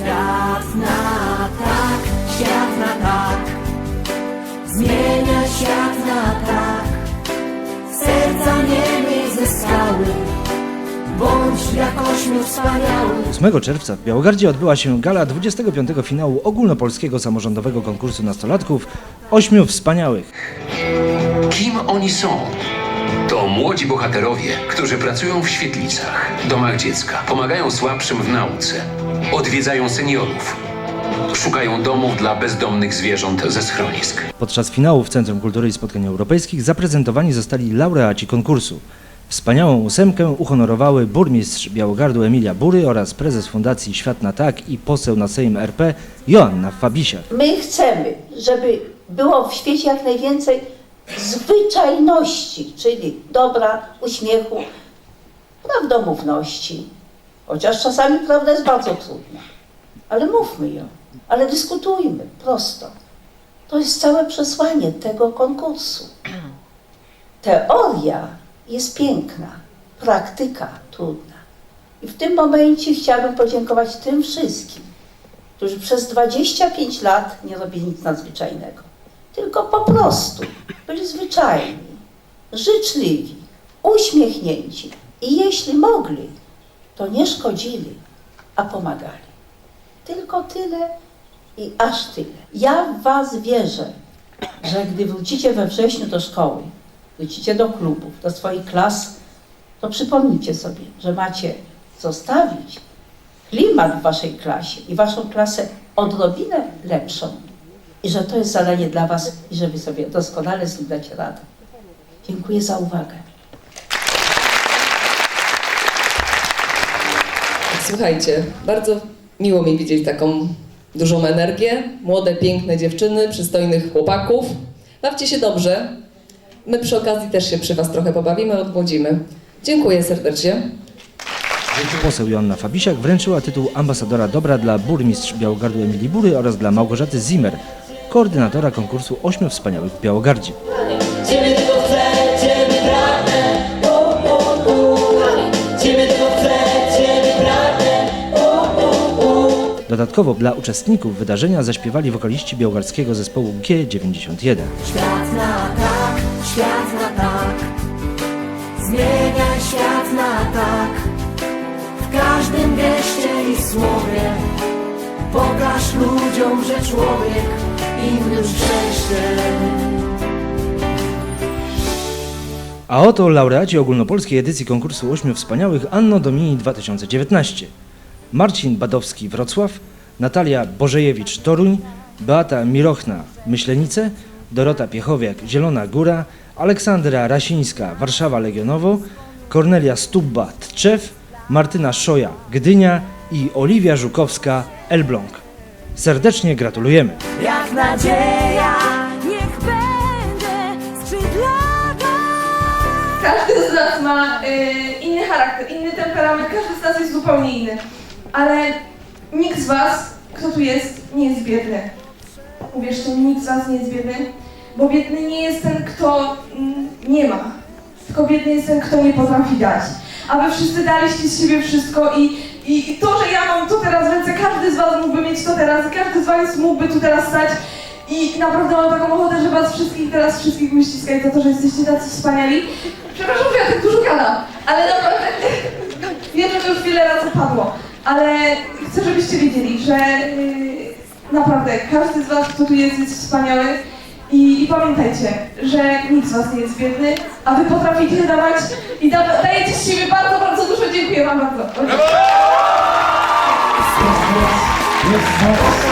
Świat na tak, świat na tak Zmienia świat na tak Serca nie miej ze skały Bądź jak ośmiu wspaniały 8 czerwca w Białogardzie odbyła się gala 25. finału ogólnopolskiego samorządowego konkursu nastolatków Ośmiu Wspaniałych. Kim oni są? To młodzi bohaterowie, którzy pracują w świetlicach, domach dziecka, pomagają słabszym w nauce, odwiedzają seniorów, szukają domów dla bezdomnych zwierząt ze schronisk. Podczas finału w Centrum Kultury i Spotkań Europejskich zaprezentowani zostali laureaci konkursu. Wspaniałą ósemkę uhonorowały burmistrz Białogardu Emilia Bury oraz prezes Fundacji Świat na Tak i poseł na Sejm RP Joanna Fabisiak. My chcemy, żeby było w świecie jak najwięcej zwyczajności, czyli dobra, uśmiechu, prawdomówności. Chociaż czasami prawda jest bardzo trudna. Ale mówmy ją, ale dyskutujmy prosto. To jest całe przesłanie tego konkursu. Teoria jest piękna, praktyka trudna. I w tym momencie chciałabym podziękować tym wszystkim, którzy przez 25 lat nie robili nic nadzwyczajnego, tylko po prostu byli zwyczajni, życzliwi, uśmiechnięci i jeśli mogli, to nie szkodzili, a pomagali. Tylko tyle i aż tyle. Ja w Was wierzę, że gdy wrócicie we wrześniu do szkoły, wrócicie do klubów, do swoich klas, to przypomnijcie sobie, że macie zostawić klimat w waszej klasie i waszą klasę odrobinę lepszą i że to jest zadanie dla was i że wy sobie doskonale z tym dacie radę. Dziękuję za uwagę. Słuchajcie, bardzo miło mi widzieć taką dużą energię, młode, piękne dziewczyny, przystojnych chłopaków. Bawcie się dobrze. My przy okazji też się przy Was trochę pobawimy, odmłodzimy. Dziękuję serdecznie. Poseł Joanna Fabisiak wręczyła tytuł ambasadora dobra dla burmistrz Białogardu Emilii Bury oraz dla Małgorzaty Zimmer, koordynatora konkursu Ośmiu Wspaniałych w Białogardzie. Dodatkowo dla uczestników wydarzenia zaśpiewali wokaliści białogardzkiego zespołu G91. Świat na tak, świat na tak Zmieniaj świat na tak W każdym geście i słowie Pokaż ludziom, że człowiek A oto laureaci ogólnopolskiej edycji konkursu Ośmiu Wspaniałych Anno Domini 2019. Marcin Badowski Wrocław, Natalia Bożejewicz Toruń, Beata Mirochna Myślenice, Dorota Piechowiak Zielona Góra, Aleksandra Rasińska Warszawa Legionowo, Kornelia Stubba Tczew, Martyna Szoja Gdynia i Oliwia Żukowska Elbląg. Serdecznie gratulujemy! Jak nadzieja Niech będzie skrzydlata Każdy z nas ma y, inny charakter, inny temperament, każdy z nas jest zupełnie inny. Ale nikt z was, kto tu jest, nie jest biedny. Uwierzcie mi, nikt z was nie jest biedny, bo biedny nie jest ten, kto mm, nie ma, tylko biedny jest ten, kto nie potrafi dać. A wy wszyscy daliście z siebie wszystko i, i, to, że ja mam to teraz ręce, każdy z was mógłby mieć to teraz i każdy z was mógłby tu teraz stać i naprawdę mam taką ochotę, że was wszystkich teraz wszystkich wyściskać za to, że jesteście tacy wspaniali. Przepraszam, że ja tak dużo gadam, ale naprawdę wiem, że to już wiele razy padło, ale chcę, żebyście wiedzieli, że yy, naprawdę każdy z was, kto tu jest, jest wspaniały i, i pamiętajcie, że nikt z was nie jest biedny, a wy potraficie dawać i da, dajecie z siebie bardzo, bardzo dużo. Dziękuję wam bardzo. Pokaż ludziom,